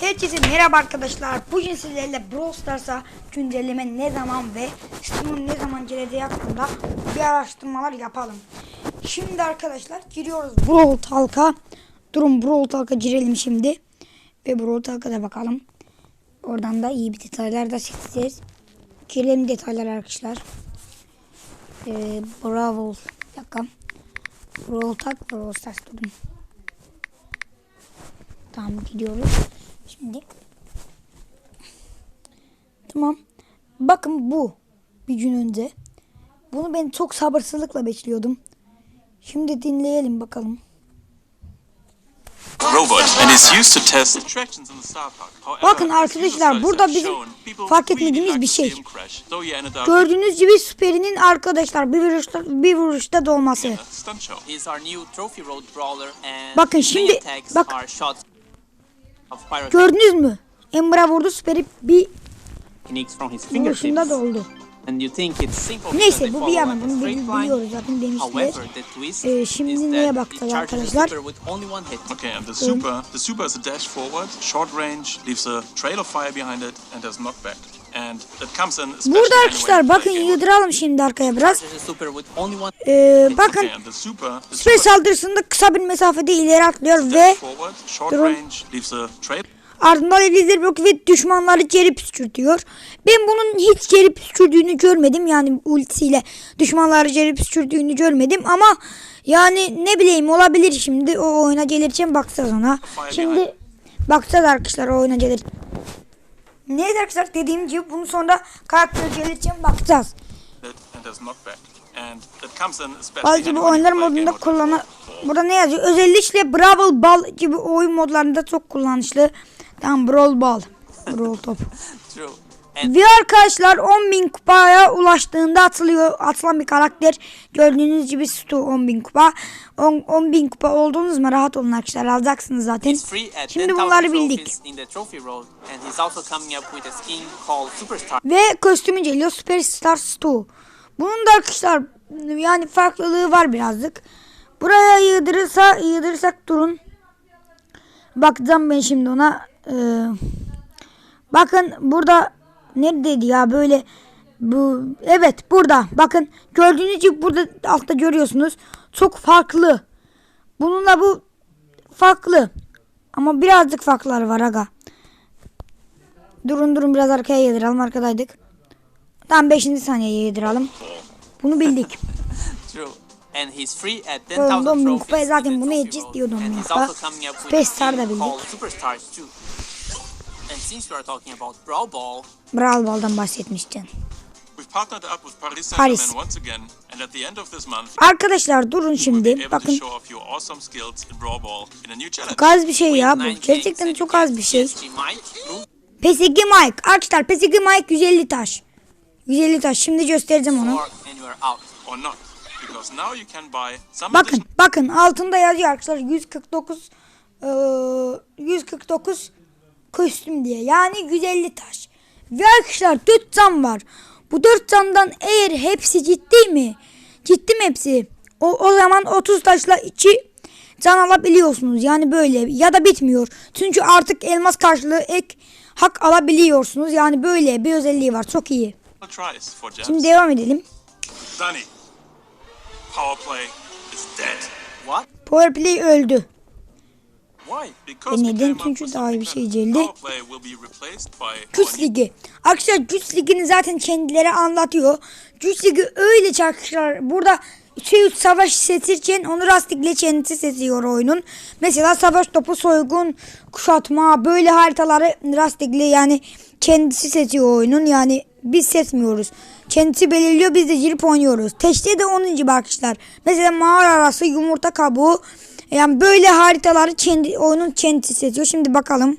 Herkese merhaba arkadaşlar. Bugün sizlerle Brawl Stars'a güncelleme ne zaman ve Steam'in ne zaman geleceği hakkında bir araştırmalar yapalım. Şimdi arkadaşlar giriyoruz Brawl Talk'a. Durun Brawl Talk'a girelim şimdi. Ve Brawl Talk'a da bakalım. Oradan da iyi bir detaylar da seçeceğiz. Girelim detaylar arkadaşlar. Ee, Bravo. Bir dakika. Brawl Talk, Brawl Stars durun. Tamam gidiyoruz. Şimdi. Tamam. Bakın bu. Bir gün önce. Bunu ben çok sabırsızlıkla bekliyordum. Şimdi dinleyelim bakalım. Bakın arkadaşlar, burada bizim fark etmediğimiz bir şey. Gördüğünüz gibi Süper'inin arkadaşlar bir vuruşta, bir vuruşta dolması. Bakın şimdi- bak- Gördünüz mü? Emrah vurdu Süper'i bir from his vuruşunda simple because Neyse bu bir yana bunu biliyoruz zaten demişler. Ee, şimdi neye the arkadaşlar? Okay, and the super, the super is a dash forward, short range, leaves a trail of fire behind it, and does knockback. Burada arkadaşlar bakın yıldıralım şimdi arkaya biraz. Ee, bakın super saldırısında kısa bir mesafede ileri atlıyor ve trail. ardından elizleri blok ve düşmanları geri püskürtüyor. Ben bunun hiç geri püskürdüğünü görmedim. Yani ultisiyle düşmanları geri püskürdüğünü görmedim ama yani ne bileyim olabilir şimdi o oyuna gelirken bakacağız ona. Şimdi bakacağız arkadaşlar o oyuna gelir. Neydi arkadaşlar dediğim gibi bunu sonra karakter gelirken bakacağız. Bu anyway oyunlar modunda kullanı Burada ne yazıyor? Özellikle Brawl Ball gibi oyun modlarında çok kullanışlı. Tamam Brawl Ball. Brawl top. Ve arkadaşlar 10.000 kupaya ulaştığında atılıyor atılan bir karakter. Gördüğünüz gibi Stu 10.000 kupa. 10 10.000 kupa olduğunuz mu rahat olun arkadaşlar alacaksınız zaten. Şimdi 10,000 bunları bildik. Ve kostümü geliyor Superstar Stu. Bunun da arkadaşlar yani farklılığı var birazcık. Buraya yığdırırsa yığdırırsak durun. Bakacağım ben şimdi ona. Ee, bakın burada neredeydi ya böyle bu evet burada bakın gördüğünüz gibi burada altta görüyorsunuz çok farklı. Bununla bu farklı. Ama birazcık farkları var aga. Durun durun biraz arkaya yediralım arkadaydık. Tamam 5. saniyeye yediralım. Bunu bildik. And he's free at Oğlum, 10,000 Domin trophies zaten bunu up with Space Star da bildik. Since you are talking about Brawl Ball, Brawl Ball'dan bahsetmiştin. Paris Arkadaşlar durun şimdi. Bakın çok az bir şey ya bu. 9 Gerçekten çok az bir şey. PSG Mike. Arkadaşlar PSG Mike 150 taş. 150 taş. Şimdi göstereceğim onu. Bakın bakın altında yazıyor arkadaşlar 149 eee, 149 kostüm diye. Yani 150 taş. Ve arkadaşlar 4 can var. Bu 4 candan eğer hepsi ciddi mi? Ciddi mi hepsi? O, o zaman 30 taşla 2 can alabiliyorsunuz. Yani böyle ya da bitmiyor. Çünkü artık elmas karşılığı ek hak alabiliyorsunuz. Yani böyle bir özelliği var. Çok iyi. Şimdi devam edelim. Danny, power play is dead. What? Powerplay öldü. E we neden? Çünkü daha iyi bir şey geldi. Güç Ligi. Arkadaşlar Güç Ligi'ni zaten kendileri anlatıyor. Güç Ligi öyle arkadaşlar. Burada 2-3 savaş seçirken onu rastlikle kendisi seçiyor oyunun. Mesela savaş topu, soygun, kuşatma böyle haritaları rastlikle yani kendisi seçiyor oyunun. Yani biz seçmiyoruz. Kendisi belirliyor biz de girip oynuyoruz. Teşte de onun gibi arkadaşlar. Mesela mağara arası, yumurta kabuğu. Yani böyle haritaları kendi oyunun kendisi seçiyor. Şimdi bakalım.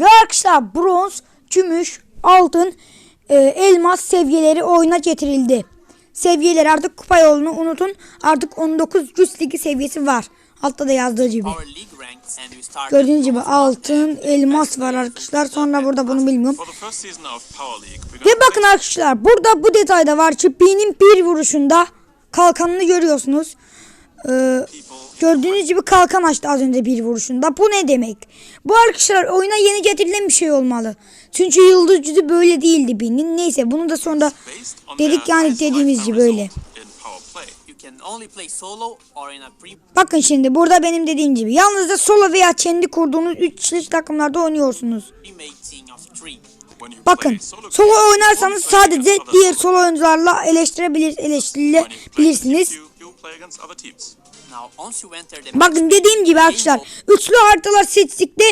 Ve arkadaşlar bronz, gümüş, altın, e, elmas seviyeleri oyuna getirildi. Seviyeler artık kupa yolunu unutun. Artık 19 güç ligi seviyesi var. Altta da yazdığı gibi. Gördüğünüz gibi altın, elmas var arkadaşlar. Sonra burada bunu bilmiyorum. Ve bakın arkadaşlar burada bu detayda var ki B'nin bir vuruşunda kalkanını görüyorsunuz. Ee, Gördüğünüz gibi kalkan açtı az önce bir vuruşunda. Bu ne demek? Bu arkadaşlar oyuna yeni getirilen bir şey olmalı. Çünkü yıldız cüzü böyle değildi binin. Neyse bunu da sonra dedik yani dediğimiz gibi böyle. Bakın şimdi burada benim dediğim gibi. Yalnız da solo veya kendi kurduğunuz 3 kişilik takımlarda oynuyorsunuz. Bakın play solo oynarsanız you only play sadece diğer solo oyuncularla eleştirebilir, When you play eleştirilebilirsiniz. Bakın dediğim gibi arkadaşlar üçlü haritalar seçtikte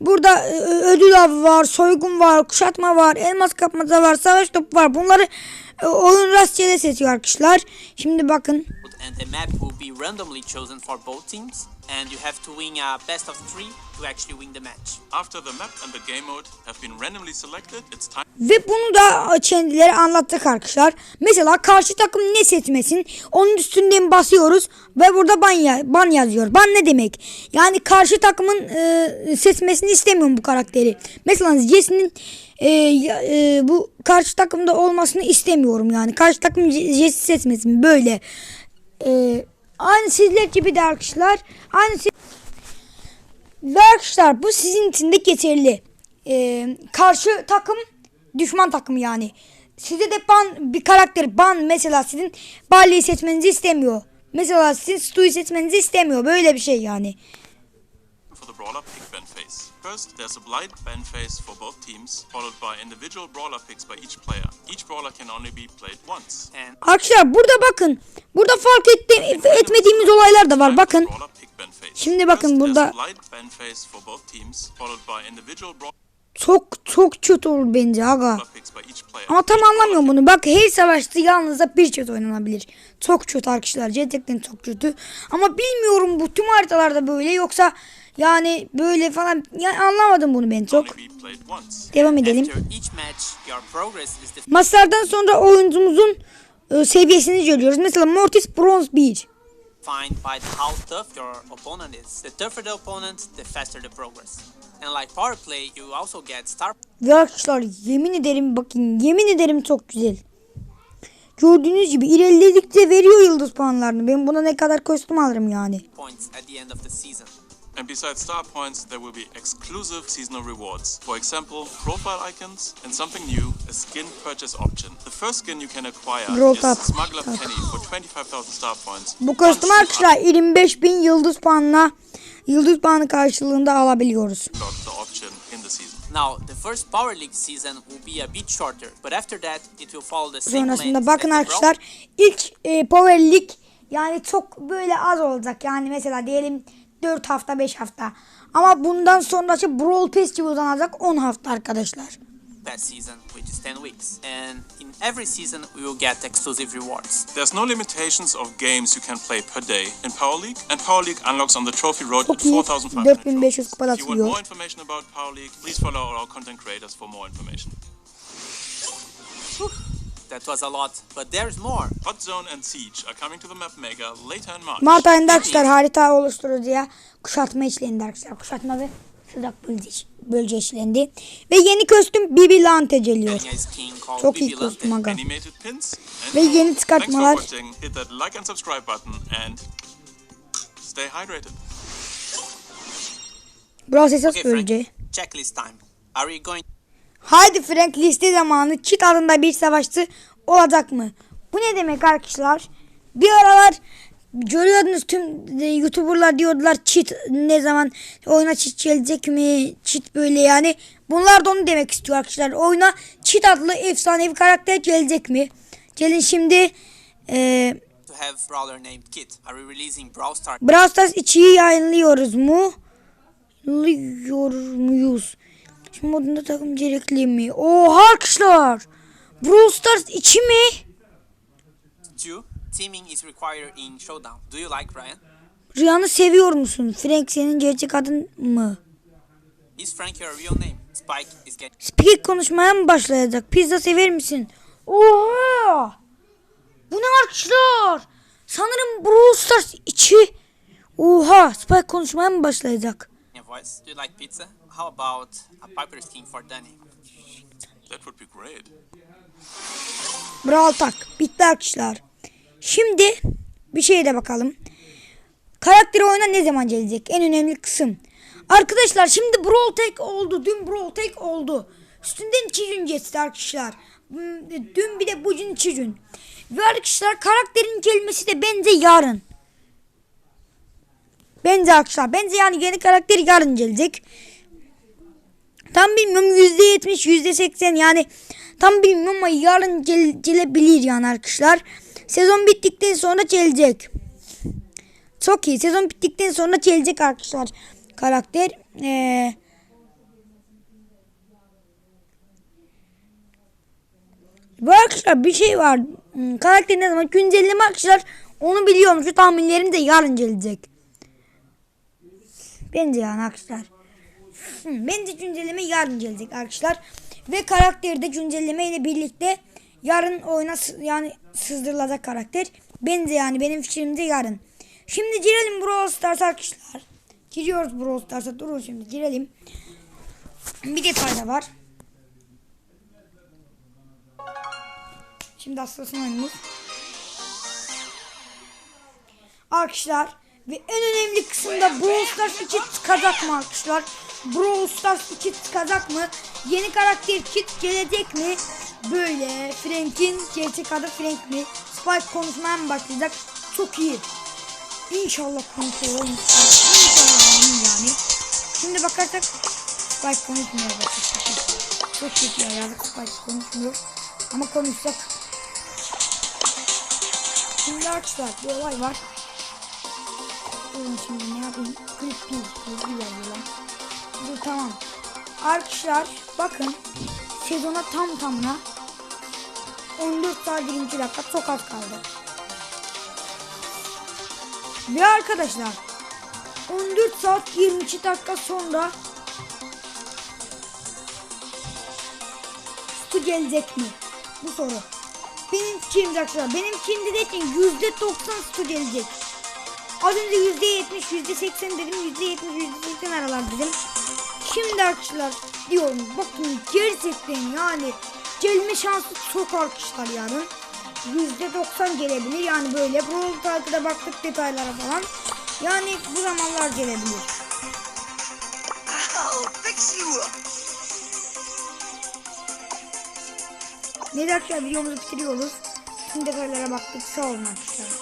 burada e, ödül avı var, soygun var, kuşatma var, elmas kapmaca var, savaş topu var. Bunları e, oyun rastgele seçiyor arkadaşlar. Şimdi bakın and the map will be randomly chosen for both teams, and you have to win a best of three to actually win the match. After the map and the game mode have been randomly selected, it's time ve bunu da kendileri anlattık arkadaşlar. Mesela karşı takım ne seçmesin? Onun üstünden basıyoruz ve burada ban, ya- ban yazıyor. Ban ne demek? Yani karşı takımın e, seçmesini istemiyorum bu karakteri. Mesela Jesse'nin e, e, bu karşı takımda olmasını istemiyorum yani. Karşı takım Je- Jesse seçmesin böyle. E, aynı sizler gibi de arkadaşlar. Aynı siz- ve arkadaşlar bu sizin için de geçerli. Ee, karşı takım düşman takım yani. Size de ban bir karakter ban mesela sizin Barley'i seçmenizi istemiyor. Mesela sizin Stu'yu seçmenizi istemiyor. Böyle bir şey yani. For the brawler pick ban phase. First, there's a blind ban phase for both teams, followed by individual brawler picks by each player. Each brawler can only be played once. And Arkadaşlar burada bakın. Burada fark etti, etmediğimiz olaylar da var. Bakın. Şimdi bakın burada- Çok çok kötü olur bence aga. Ama tam anlamıyorum bunu. Bak her savaşta yalnızca bir çöt oynanabilir. Çok kötü arkadaşlar. Gerçekten çok kötü. Ama bilmiyorum bu tüm haritalarda böyle yoksa yani böyle falan yani anlamadım bunu ben çok. Devam edelim. Maçlardan sonra oyuncumuzun e, seviyesini görüyoruz. Mesela Mortis Bronze 1. by the how tough your opponent is. The tougher the opponent, the faster the progress. And like power play, you also get star Ve arkadaşlar yemin ederim bakın yemin ederem çok güzel. Gördüğünüz gibi ilerledikçe veriyor yıldız puanlarını. Ben buna ne kadar kostüm alırım yani. points at the end of the season. And besides star points, there will be exclusive seasonal rewards. For example, profile icons and something new, a skin purchase option. The first skin you can acquire Roll is up. Smuggler Penny for 25,000 star points. Bu kostüm Once you arkadaşlar 25 bin yıldız puanla yıldız puanı karşılığında alabiliyoruz. unlock the option in the season. Now, the first Power League season will be a bit shorter, but after that, it will follow the same Sonrasında bakın arkadaşlar ilk e, Power League yani çok böyle az olacak. Yani mesela diyelim 4 hafta 5 hafta. Ama bundan sonraki Brawl Pass gibi uzanacak 10 hafta arkadaşlar. that season, which is 10 weeks. And in every season, we will get exclusive rewards. There's no limitations of games you can play per day in Power League, and Power League unlocks on the trophy road at iyi. 4,500 4500 trophies. kupada If you want more information about Power League, please follow our content creators for more information. That was a lot, but there's more. Hot Zone and Siege are coming to the map maker later in March. Mart ayında arkadaşlar harita oluştururuz ya. Kuşatma işlendi arkadaşlar. Kuşatma ve sıcak bölge, bölge işlendi. Ve yeni kostüm Bibi Lante geliyor. Çok iyi kostüm aga. Ve yeni çıkartmalar. watching. Hit that like and subscribe button and stay hydrated. Brawl esas Okay, bölge. checklist time. Are we going Haydi Frank liste zamanı kit adında bir savaşçı olacak mı? Bu ne demek arkadaşlar? Bir aralar görüyordunuz tüm e, youtuberlar diyordular cheat ne zaman oyuna cheat gelecek mi? Cheat böyle yani. Bunlar da onu demek istiyor arkadaşlar. Oyuna cheat adlı efsanevi karakter gelecek mi? Gelin şimdi e, Brawl Stars? 2'yi yayınlıyoruz mu? Yayınlıyor muyuz şimdi modunda takım gerekli mi oha arkadaşlar Brawl Stars 2 mi 2? Teaming is required in Showdown. Do you like Ryan? Rüyanı seviyor musun? Frank senin gerçek adın mı? Is Frank your real name? Spike is getting Speak konuşmaya mı başlayacak? Pizza sever misin? Oha! Bu ne arkadaşlar? Sanırım Brawl Stars 2. Oha! Spike konuşmaya mı başlayacak? voice. Do you like pizza? How about a Piper skin for Danny? That would be great. Brawl tak. Bitti arkadaşlar. Şimdi bir şeye de bakalım. Karakteri oyuna ne zaman gelecek? En önemli kısım. Arkadaşlar şimdi Brawl Tag oldu. Dün Brawl Tag oldu. Üstünden iki gün geçti arkadaşlar. Dün bir de bugün iki gün. Ve arkadaşlar karakterin gelmesi de bence yarın. Bence arkadaşlar. Bence yani yeni karakter yarın gelecek. Bilmiyorum yüzde yetmiş yüzde seksen yani tam bilmiyorum ama yarın gel- gelebilir yani arkadaşlar. Sezon bittikten sonra gelecek. Çok iyi. Sezon bittikten sonra gelecek arkadaşlar karakter. Ee, bu arkadaşlar bir şey var. Hmm, Karakter ne zaman güncelleme arkadaşlar onu biliyorum. Şu tahminlerim de yarın gelecek. Bence yani arkadaşlar. Hı, Bence güncelleme yarın gelecek arkadaşlar. Ve karakter de güncelleme ile birlikte yarın oyuna yani sızdırılacak karakter. Bence yani benim fikrimde yarın. Şimdi girelim Brawl Stars arkadaşlar. Giriyoruz Brawl Stars'a. Durun şimdi girelim. Bir detay da var. Şimdi aslasın oyunumuz. Arkadaşlar ve en önemli kısımda Brawl Stars 2 çıkacak mı arkadaşlar? Brawl Stars 2 çıkacak mı? Yeni karakter kit gelecek mi? Böyle Frank'in gerçek adı Frank mi? Spike konuşmaya mı başlayacak? Çok iyi. İnşallah konuşuyor. İnşallah yani. Şimdi bakarsak Spike konuşmuyor. Çok kötü ya yazık Spike konuşmuyor. Ama konuşsak. Şimdi arkadaşlar bir olay var. Şimdi ne yapayım? Klip bir lan. Dur tamam. Arkadaşlar bakın sezona tam tamına 14 saat 20 dakika çok az kaldı. Ve arkadaşlar 14 saat 22 dakika sonra su gelecek mi? Bu soru. Benim kimdi arkadaşlar? Benim kimdi derken %90 su gelecek. Az önce yüzde yetmiş, yüzde seksen dedim, yüzde yetmiş, yüzde seksen aralar dedim. Şimdi arkadaşlar diyorum bakın gerçekten yani gelme şansı çok arkadaşlar. Yüzde doksan gelebilir yani böyle Brawl Talk'da baktık detaylara falan. Yani bu zamanlar gelebilir. Up. Neyse arkadaşlar videomuzu bitiriyoruz. Tüm detaylara baktık sağ olun arkadaşlar.